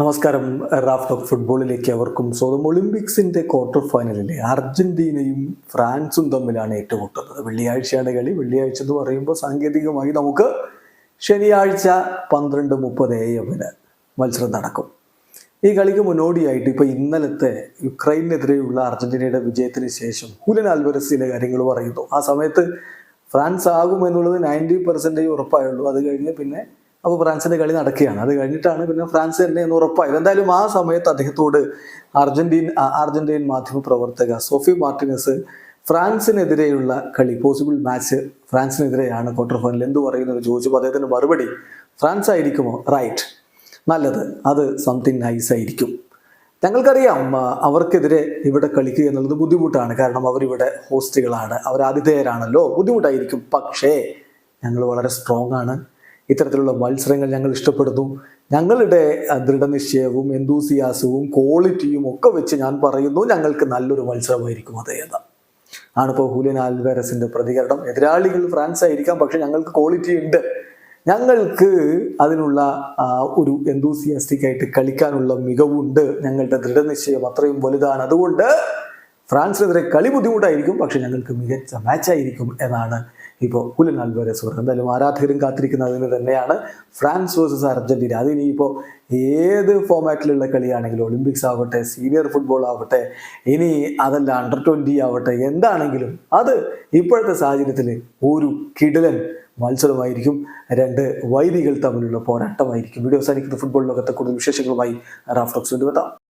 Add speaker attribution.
Speaker 1: നമസ്കാരം. Raf cup ഫുട്ബോളിലേക്ക് അവർക്കും സ്വന്തം ഒളിമ്പിക്സിന്റെ ക്വാർട്ടർ ഫൈനലിലെ അർജന്റീനയും ഫ്രാൻസും തമ്മിലാണ് ഏറ്റുമുട്ടുന്നത്. വെള്ളിയാഴ്ചയാണ് കളി. വെള്ളിയാഴ്ച എന്ന് പറയുമ്പോൾ സാങ്കേതികമായി നമുക്ക് ശനിയാഴ്ച പന്ത്രണ്ട് മുപ്പത് എ എമ്മിന് മത്സരം നടക്കും. ഈ കളിക്ക് മുന്നോടിയായിട്ട് ഇപ്പോൾ ഇന്നലത്തെ യുക്രൈനെതിരെയുള്ള അർജന്റീനയുടെ വിജയത്തിന് ശേഷം ഹുലൻ ആൽവരസ് കാര്യങ്ങൾ പറയുന്നു. ആ സമയത്ത് ഫ്രാൻസ് ആകും എന്നുള്ളത് നയന്റി പെർസെന്റേജ് ഉറപ്പായുള്ളൂ. അത് കഴിഞ്ഞ് പിന്നെ അപ്പോൾ ഫ്രാൻസിന്റെ കളി നടക്കുകയാണ്. അത് കഴിഞ്ഞിട്ടാണ് പിന്നെ ഫ്രാൻസ് തന്നെ എന്ന് ഉറപ്പായത് എന്തായാലും ആ സമയത്ത് അദ്ദേഹത്തോട് അർജന്റീൻ അർജന്റീൻ മാധ്യമ പ്രവർത്തക സോഫി മാർട്ടിനസ് ഫ്രാൻസിനെതിരെയുള്ള കളി പോസിബിൾ മാച്ച് ഫ്രാൻസിനെതിരെയാണ് ക്വാർട്ടർ ഫൈനൽ എന്ത് പറയുന്നത് ചോദിച്ചപ്പോൾ അദ്ദേഹത്തിന് മറുപടി ഫ്രാൻസ് ആയിരിക്കുമോ? റൈറ്റ് നല്ലത്. അത് സംതിങ് നൈസ് ആയിരിക്കും. ഞങ്ങൾക്കറിയാം അവർക്കെതിരെ ഇവിടെ കളിക്കുക എന്നുള്ളത് ബുദ്ധിമുട്ടാണ്. കാരണം അവരിവിടെ ഹോസ്റ്റുകളാണ് അവർ ആതിഥേയരാണല്ലോ. ബുദ്ധിമുട്ടായിരിക്കും. പക്ഷേ ഞങ്ങൾ വളരെ സ്ട്രോങ് ആണ്. ഇത്തരത്തിലുള്ള മത്സരങ്ങൾ ഞങ്ങൾ ഇഷ്ടപ്പെടുന്നു. ഞങ്ങളുടെ ദൃഢനിശ്ചയവും എന്തൂസിയാസവും ക്വാളിറ്റിയും ഒക്കെ വെച്ച് ഞാൻ പറയുന്നു ഞങ്ങൾക്ക് നല്ലൊരു മത്സരമായിരിക്കും അത് എന്ന്. ആണിപ്പോൾ ഹൂലിയൻ ആൽവേരസിന്റെ പ്രതികരണം. എതിരാളികൾ ഫ്രാൻസ് ആയിരിക്കാം പക്ഷെ ഞങ്ങൾക്ക് ക്വാളിറ്റി ഉണ്ട്. ഞങ്ങൾക്ക് അതിനുള്ള ഒരു എന്തൂസിയാസ്റ്റിക് ആയിട്ട് കളിക്കാനുള്ള മികവുണ്ട്. ഞങ്ങളുടെ ദൃഢനിശ്ചയം അത്രയും വലുതാണ്. അതുകൊണ്ട് ഫ്രാൻസിനെതിരെ കളി ബുദ്ധിമുട്ടായിരിക്കും പക്ഷെ ഞങ്ങൾക്ക് മികച്ച മാച്ചായിരിക്കും എന്നാണ് ഇപ്പോൾ ഹുലൻ ആൽവാരസ് പറഞ്ഞു. എന്തായാലും ആരാധകരും കാത്തിരിക്കുന്നതിന് തന്നെയാണ് ഫ്രാൻസ് വേഴ്സസ് അർജന്റീന. അതിനിപ്പോൾ ഏത് ഫോമാറ്റിലുള്ള കളിയാണെങ്കിലും ഒളിമ്പിക്സ് ആവട്ടെ സീനിയർ ഫുട്ബോൾ ആവട്ടെ ഇനി അതല്ല അണ്ടർ ട്വന്റി ആവട്ടെ എന്താണെങ്കിലും അത് ഇപ്പോഴത്തെ സാഹചര്യത്തിൽ ഒരു കിടിലൻ മത്സരമായിരിക്കും. രണ്ട് വൈദികൾ തമ്മിലുള്ള പോരാട്ടമായിരിക്കും. വീഡിയോ അവസാനിക്കുന്ന. ഫുട്ബോൾ ലോകത്തെ കൂടുതൽ വിശേഷങ്ങളുമായി റാഫ്ലോക്സ് കൊണ്ടുവെത്താം